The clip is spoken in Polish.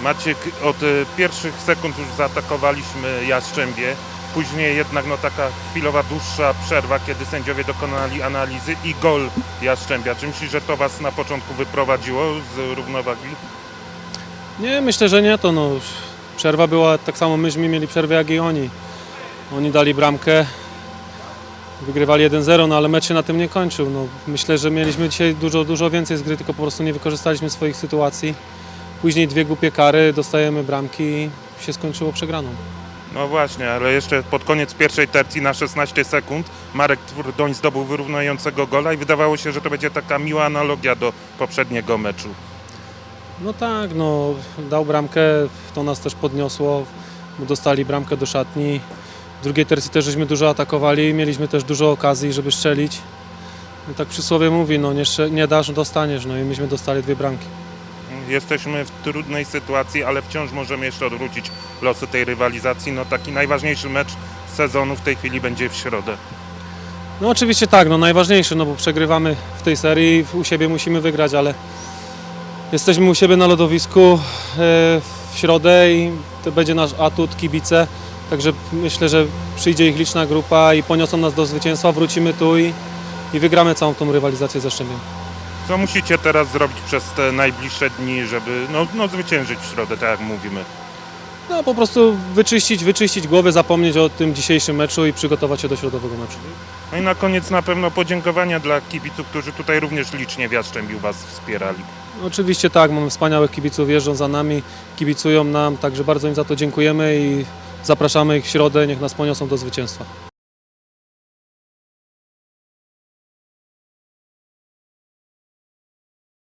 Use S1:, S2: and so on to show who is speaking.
S1: Maciek, od e, pierwszych sekund już zaatakowaliśmy Jastrzębie. Później jednak no, taka chwilowa dłuższa przerwa, kiedy sędziowie dokonali analizy i gol Jastrzębia. Czy myślisz, że to Was na początku wyprowadziło z równowagi?
S2: Nie, myślę, że nie to. No, przerwa była, tak samo myśmy mieli przerwę jak i oni. Oni dali bramkę, wygrywali 1-0, no ale mecz się na tym nie kończył. No, myślę, że mieliśmy dzisiaj dużo, dużo więcej z gry, tylko po prostu nie wykorzystaliśmy swoich sytuacji. Później dwie głupie kary, dostajemy bramki i się skończyło przegraną.
S1: No właśnie, ale jeszcze pod koniec pierwszej tercji na 16 sekund Marek Twardoń zdobył wyrównującego gola i wydawało się, że to będzie taka miła analogia do poprzedniego meczu.
S2: No tak, no dał bramkę, to nas też podniosło, bo dostali bramkę do szatni. W drugiej tercji też żeśmy dużo atakowali, mieliśmy też dużo okazji, żeby strzelić. No, tak przysłowie mówi, no nie, nie dasz, dostaniesz, no i myśmy dostali dwie bramki.
S1: Jesteśmy w trudnej sytuacji, ale wciąż możemy jeszcze odwrócić losy tej rywalizacji. No taki najważniejszy mecz sezonu w tej chwili będzie w środę.
S2: No oczywiście tak, no najważniejsze, no bo przegrywamy w tej serii, u siebie musimy wygrać, ale jesteśmy u siebie na lodowisku e, w środę i to będzie nasz atut, kibice, także myślę, że przyjdzie ich liczna grupa i poniosą nas do zwycięstwa, wrócimy tu i, i wygramy całą tą rywalizację ze Szczębiem.
S1: Co musicie teraz zrobić przez te najbliższe dni, żeby no, no, zwyciężyć w środę, tak jak mówimy?
S2: No po prostu wyczyścić, wyczyścić głowę, zapomnieć o tym dzisiejszym meczu i przygotować się do środowego meczu.
S1: No i na koniec na pewno podziękowania dla kibiców, którzy tutaj również licznie w Jastrzębiu Was wspierali.
S2: Oczywiście tak, mamy wspaniałych kibiców, jeżdżą za nami, kibicują nam, także bardzo im za to dziękujemy i zapraszamy ich w środę, niech nas poniosą do zwycięstwa.